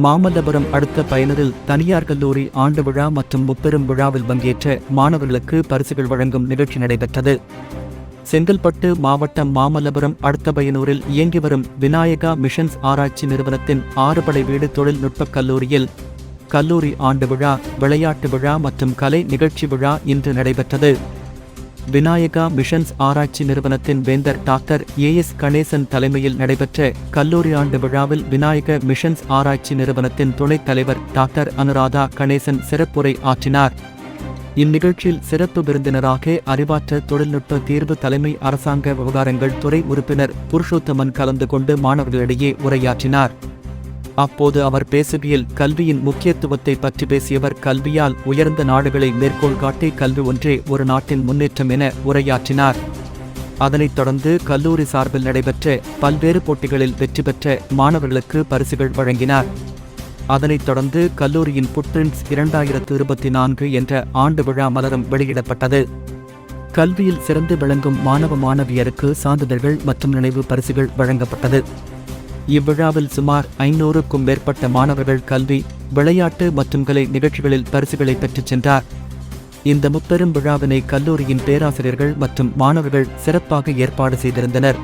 மாமல்லபுரம் அடுத்த பயனரில் தனியார் கல்லூரி ஆண்டு விழா மற்றும் முப்பெரும் விழாவில் பங்கேற்ற மாணவர்களுக்கு பரிசுகள் வழங்கும் நிகழ்ச்சி நடைபெற்றது. செங்கல்பட்டு மாவட்டம் மாமல்லபுரம் அடுத்த பயனூரில் இயங்கி வரும் விநாயகா மிஷன்ஸ் ஆராய்ச்சி நிறுவனத்தின் ஆறுபடை வீடு தொழில்நுட்பக் கல்லூரியில் கல்லூரி ஆண்டு விழா விளையாட்டு விழா மற்றும் கலை நிகழ்ச்சி விழா இன்று நடைபெற்றது. விநாயகா மிஷன்ஸ் ஆராய்ச்சி நிறுவனத்தின் வேந்தர் டாக்டர் ஏ எஸ் கணேசன் தலைமையில் நடைபெற்ற கல்லூரி ஆண்டு விழாவில் விநாயக மிஷன்ஸ் ஆராய்ச்சி நிறுவனத்தின் துணைத் தலைவர் டாக்டர் அனுராதா கணேசன் சிறப்புரை ஆற்றினார். இந்நிகழ்ச்சியில் சிறப்பு விருந்தினராக அறிவாற்றல் தொழில்நுட்ப தீர்வு தலைமை அரசாங்க விவகாரங்கள் துறை உறுப்பினர் புருஷோத்தமன் கலந்து கொண்டு மாணவர்களிடையே உரையாற்றினார். அப்போது அவர் பேசுகையில் கல்வியின் முக்கியத்துவத்தை பற்றி பேசியவர் கல்வியால் உயர்ந்த நாடுகளை மேற்கோள் காட்டி கல்வி ஒன்றே ஒரு நாட்டின் முன்னேற்றம் என உரையாற்றினார். அதனைத் தொடர்ந்து கல்லூரி சார்பில் நடைபெற்ற பல்வேறு போட்டிகளில் வெற்றி பெற்ற மாணவர்களுக்கு பரிசுகள் வழங்கினார். அதனைத் தொடர்ந்து கல்லூரியின் புட்பிரிண்ட்ஸ் இரண்டாயிரத்து இருபத்தி நான்கு என்ற ஆண்டு விழா மலரும் வெளியிடப்பட்டது. கல்வியில் சிறந்து விளங்கும் மாணவ மாணவியருக்கு சான்றிதழ்கள் மற்றும் நினைவு பரிசுகள் வழங்கப்பட்டது. இவ்விழாவில் சுமார் ஐநூறுக்கும் மேற்பட்ட மாணவர்கள் கல்வி விளையாட்டு மற்றும் கலை நிகழ்ச்சிகளில் பரிசுகளை பெற்றுச் சென்றார். இந்த முப்பெரும் விழாவினை கல்லூரியின் பேராசிரியர்கள் மற்றும் மாணவர்கள் சிறப்பாக ஏற்பாடு செய்திருந்தனர்.